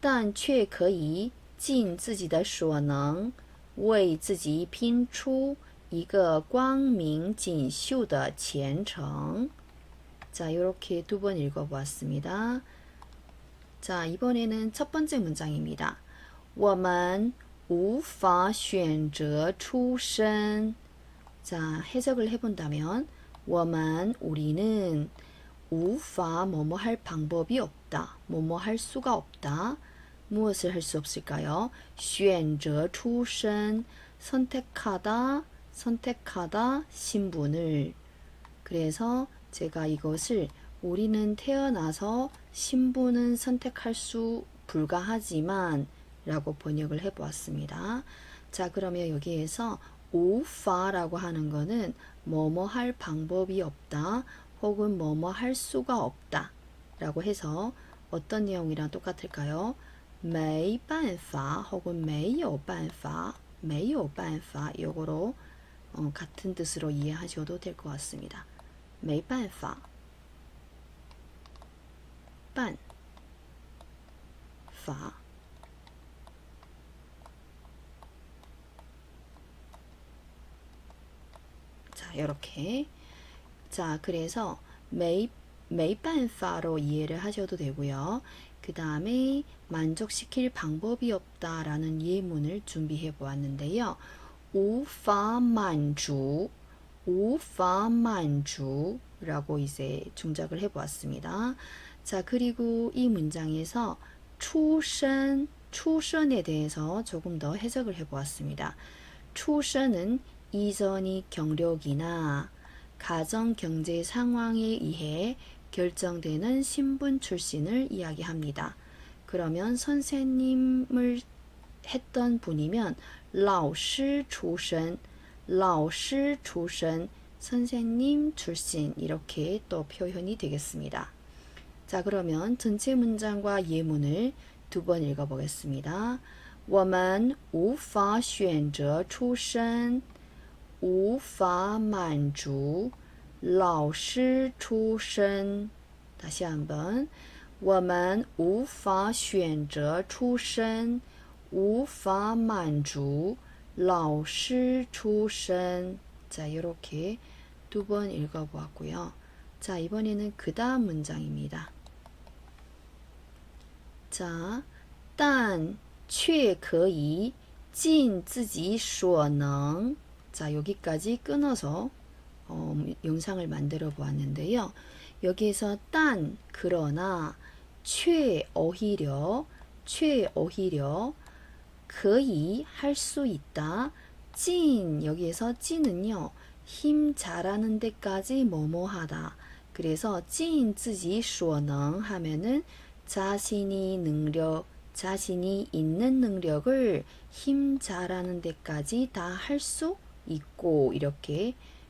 但却可以尽自己的所能，为自己拼出一个光明锦绣的前程。 자, 이렇게 두 번 읽어보았습니다. 자, 이번에는 첫 번째 문장입니다. 我们无法选择出生. 자, 해석을 해본다면, 我们 우리는 无法 뭐뭐 할 방법이 없다. 뭐뭐 할 수가 없다. 무엇을 할 수 없을까요? 选择出生 선택하다 선택하다 신분을 그래서 제가 이것을 우리는 태어나서 신분은 선택할 수 불가하지만 라고 번역을 해 보았습니다. 자, 그러면 여기에서 우파라고 하는 거는 뭐뭐 할 방법이 없다 혹은 뭐뭐 할 수가 없다 라고 해서 어떤 내용이랑 똑같을까요? 매이 반파 혹은 매요 반파 매요 반파 요거로 어, 같은 뜻으로 이해하셔도 될 것 같습니다. 매이 반파 반 파. 자, 이렇게. 자, 그래서 매이 매이 반파로 이해를 하셔도 되고요. 그 다음에 만족시킬 방법이 없다 라는 예문을 준비해 보았는데요. 우파만주, 우파만주라고 이제 중작을 해 보았습니다. 자, 그리고 이 문장에서 출신, 출신에 대해서 조금 더 해석을 해 보았습니다. 출신은 이전이 경력이나 가정 경제 상황에 의해 결정되는 신분 출신을 이야기합니다. 그러면 선생님을 했던 분이면 老师 출신, 老师 출신, 선생님 출신 이렇게 또 표현이 되겠습니다. 자, 그러면 전체 문장과 예문을 두 번 읽어보겠습니다. 我们无法选择出生。无法满足 老师出身。다시한 번， 我们无法选择出身，无法满足老师出身。자이렇게두번읽어보았고요자이번에는그다음문장입니다자但却可以尽自己所能。 자, 여기까지 끊어서 어, 영상을 만들어 보았는데요. 여기에서 딴, 그러나, 최, 오히려, 최, 오히려, 거의 할 수 있다. 찐, 여기에서 찐은요, 힘 잘하는 데까지 뭐뭐하다. 그래서 찐, 自己所能 하면은 자신이 능력, 자신이 있는 능력을 힘 잘하는 데까지 다 할수 있고 이렇게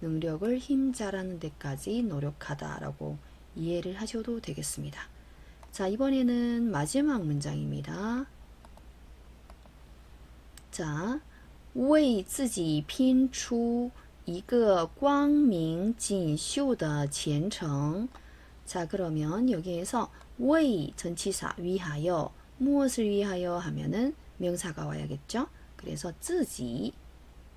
능력을 힘 잘하는 데까지 노력하다라고 이해를 하셔도 되겠습니다. 자, 이번에는 마지막 문장입니다. 자, 为自己拼出一个光明锦绣的前程. 자, 그러면 여기에서 为 전치사 위하여 무엇을 위하여 하면은 명사가 와야겠죠? 그래서 自己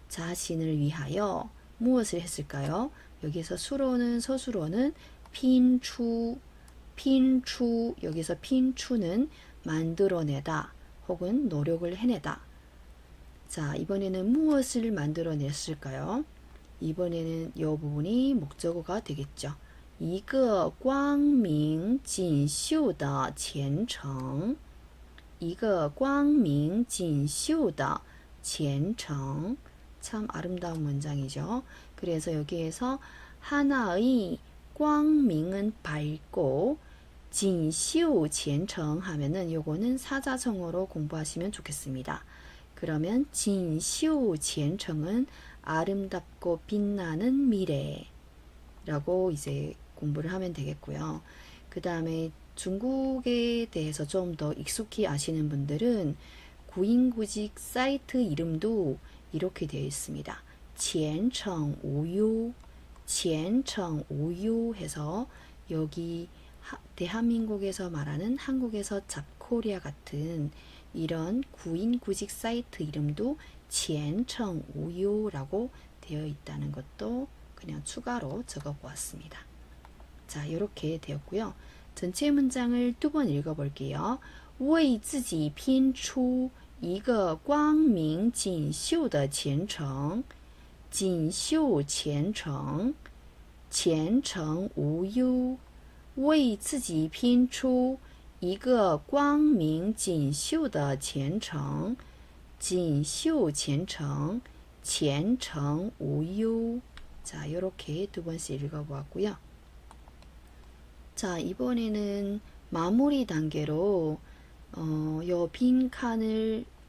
자신을 위하여 무엇을 했을까요? 여기서 수로는 서술어는 핀추 핀추 여기서 핀추는 만들어내다 혹은 노력을 해내다. 자, 이번에는 무엇을 만들어냈을까요? 이번에는 이 부분이 목적어가 되겠죠. 一个光明锦绣的前程一个光明锦绣的前程 참 아름다운 문장이죠. 그래서 여기에서 하나의 꽝밍은 밝고 진시우 젠청 하면은 요거는 사자성어로 공부하시면 좋겠습니다. 그러면 진시우 젠청은 아름답고 빛나는 미래라고 이제 공부를 하면 되겠고요. 그 다음에 중국에 대해서 좀 더 익숙히 아시는 분들은 구인구직 사이트 이름도 이렇게 되어 있습니다. 前程 우유, 前程 우유 해서 여기 하- 대한민국에서 말하는 한국에서 잡코리아 같은 이런 구인구직 사이트 이름도 前程 우유라고 되어 있다는 것도 그냥 추가로 적어 보았습니다. 자, 이렇게 되었고요. 전체 문장을 두 번 읽어 볼게요. 为自己拼出 一个光明锦绣的前程，锦绣前程，前程无忧。为自己拼出一个光明锦绣的前程，锦绣前程，前程无忧. 자, 이렇게 두 번씩 읽어보았고요. 자, 이번에는 마무리 단계로 어, 요빈 칸을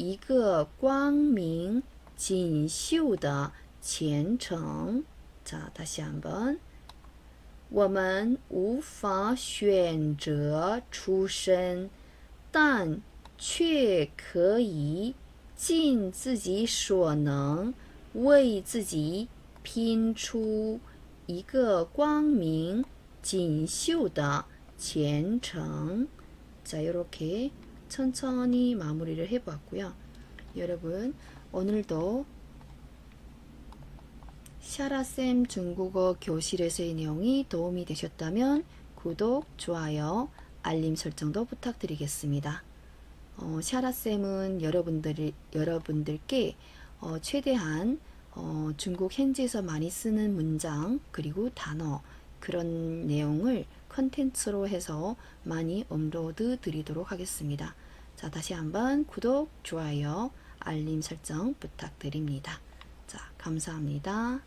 一个光明锦绣的前程。 자, 다시 한번. 我们无法选择出身，但却可以尽自己所能，为自己拼出一个光明锦绣的前程. 자, 이렇게 천천히 마무리를 해보았고요. 여러분, 오늘도 샤라쌤 중국어 교실에서의 내용이 도움이 되셨다면 구독, 좋아요, 알림 설정도 부탁드리겠습니다. 어, 샤라쌤은 여러분들, 여러분들께 어, 최대한 어, 중국 현지에서 많이 쓰는 문장 그리고 단어 그런 내용을 컨텐츠로 해서 많이 업로드 드리도록 하겠습니다. 자, 다시 한번 구독, 좋아요, 알림 설정 부탁드립니다. 자, 감사합니다.